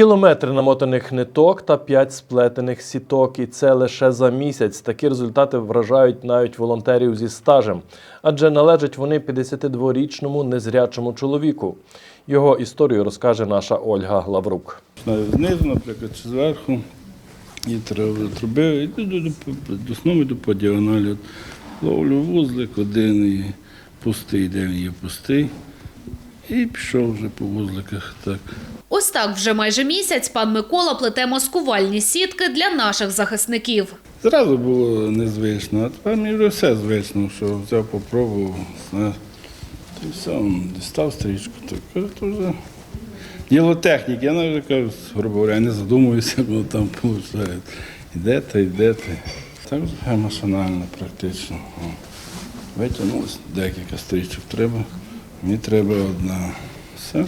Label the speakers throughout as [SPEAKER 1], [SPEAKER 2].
[SPEAKER 1] Кілометри намотаних ниток та п'ять сплетених сіток. І це лише за місяць. Такі результати вражають навіть волонтерів зі стажем, адже належать вони 52-річному незрячому чоловіку. Його історію розкаже наша Ольга Лаврук.
[SPEAKER 2] Знизу, наприклад, чи зверху, і труби, і до сну йду по діагоналі. Ловлю вузлик один і пустий, де він є пустий. І пішов вже по вузликах. Так.
[SPEAKER 3] Ось так вже майже місяць пан Микола плете маскувальні сітки для наших захисників.
[SPEAKER 2] Зразу було незвично, а тепер мені вже все звично, що взяв, попробував. Та все, дістав стрічку. Так, то вже діло техніки. Я навіть кажу, грубо говоря, не задумуюся, воно там виходить. Йдете, йдете. Так вже машинально практично. Витягнулося, декілька стрічок треба. Мені треба одна. Все.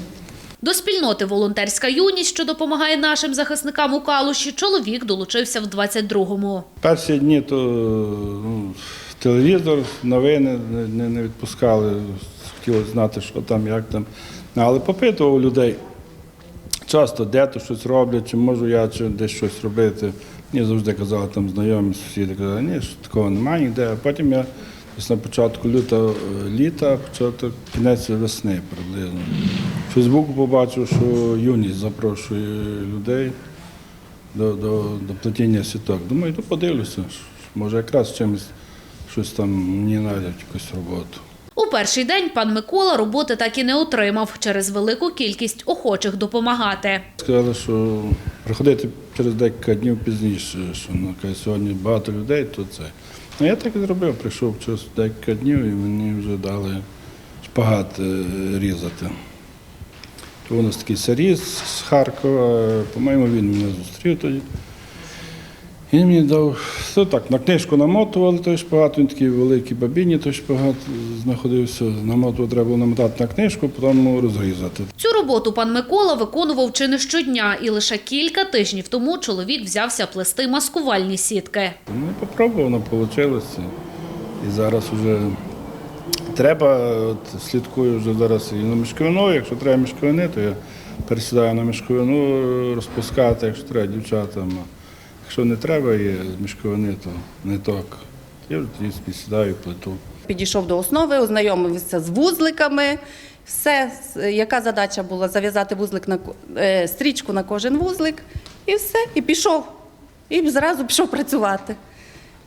[SPEAKER 3] До спільноти волонтерська юність, що допомагає нашим захисникам у Калуші, чоловік долучився в 22-му.
[SPEAKER 2] Перші дні то ну, телевізор, новини не, не, відпускали, хотілося знати, що там, як там. Але попитував людей часто, де то щось роблять, чи можу я чи десь щось робити. Мені завжди казали там знайомі, сусіди казали, ні, що такого немає ніде. А потім я десь на початку лютого е, літа, початок кінець весни приблизно. В Фейсбуку побачив, що юність запрошує людей до, до, до плетіння сіток. Думаю, то подивлюся, може якраз чимось щось там мені знайдуть якусь роботу.
[SPEAKER 3] У перший день пан Микола роботи так і не отримав через велику кількість охочих допомагати.
[SPEAKER 2] Сказали, що приходити через декілька днів пізніше, що ну, сьогодні багато людей, то це. Ну я так і зробив, прийшов через декілька днів і мені вже дали шпагат е, різати. То у нас такий саріз з Харкова, по-моєму, він мене зустрів тоді. Він мені дав, то так, на книжку намотували той шпагат, він такий великий бабіні, той шпагат знаходився, намотував, треба було намотати на книжку, потім розрізати.
[SPEAKER 3] Цю роботу пан Микола виконував чи не щодня, і лише кілька тижнів тому чоловік взявся плести маскувальні сітки.
[SPEAKER 2] Ну, попробував, воно вийшло. І зараз вже треба, от, слідкую вже зараз і на мішковину. Якщо треба мішковини, то я пересідаю на мішковину розпускати, якщо треба дівчатам. Якщо не треба є з мішковини, то не так. Я підсідаю, плету.
[SPEAKER 4] Підійшов до основи, ознайомився з вузликами. Все, яка задача була зав'язати вузлик на е, стрічку на кожен вузлик, і все, і пішов. І зразу пішов працювати.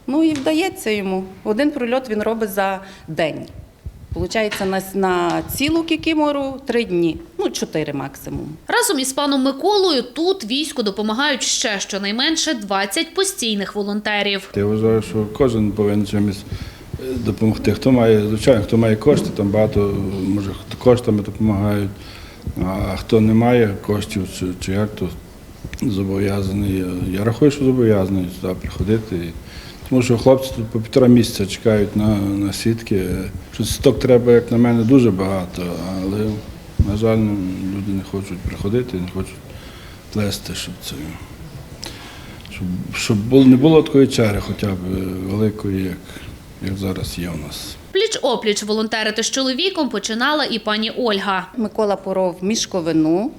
[SPEAKER 4] Ну і вдається йому. Один прольот він робить за день. Получається, на, на цілу кікімору три дні, ну чотири максимум.
[SPEAKER 3] Разом із паном Миколою тут війську допомагають ще щонайменше 20 постійних волонтерів.
[SPEAKER 2] Я вважаю, що кожен повинен чимось е, допомогти. Хто має, звичайно, хто має кошти, там багато, може, хто коштами допомагають, а хто не має коштів чи, чи як, то зобов'язаний. Я- Я рахую, що зобов'язаний сюди приходити. Тому що хлопці тут по півтора місяця чекають на, на сітки. Сіток треба, як на мене, дуже багато, але, на жаль, люди не хочуть приходити, не хочуть плести, щоб це щоб, щоб було, не було такої черги хоча б великої, як, як зараз є у нас.
[SPEAKER 3] Пліч-опліч волонтерити з чоловіком починала і пані Ольга.
[SPEAKER 4] Микола поров мішковину,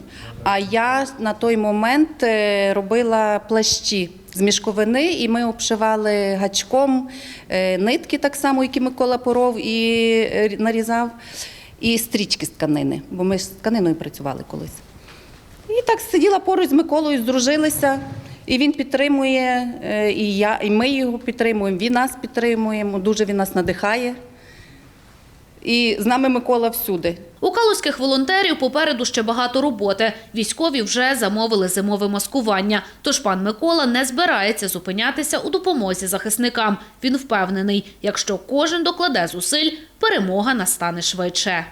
[SPEAKER 4] а я на той момент е, робила плащі з мішковини, і ми обшивали гачком е, нитки, так само, які Микола поров і е, нарізав, і стрічки з тканини, бо ми з тканиною працювали колись. І так сиділа поруч з Миколою, здружилися. І він підтримує, е, і я, і ми його підтримуємо. Він нас підтримуємо. Дуже він нас надихає. І з нами Микола всюди.
[SPEAKER 3] У калузьких волонтерів попереду ще багато роботи. Військові вже замовили зимове маскування. Тож пан Микола не збирається зупинятися у допомозі захисникам. Він впевнений, якщо кожен докладе зусиль, перемога настане швидше.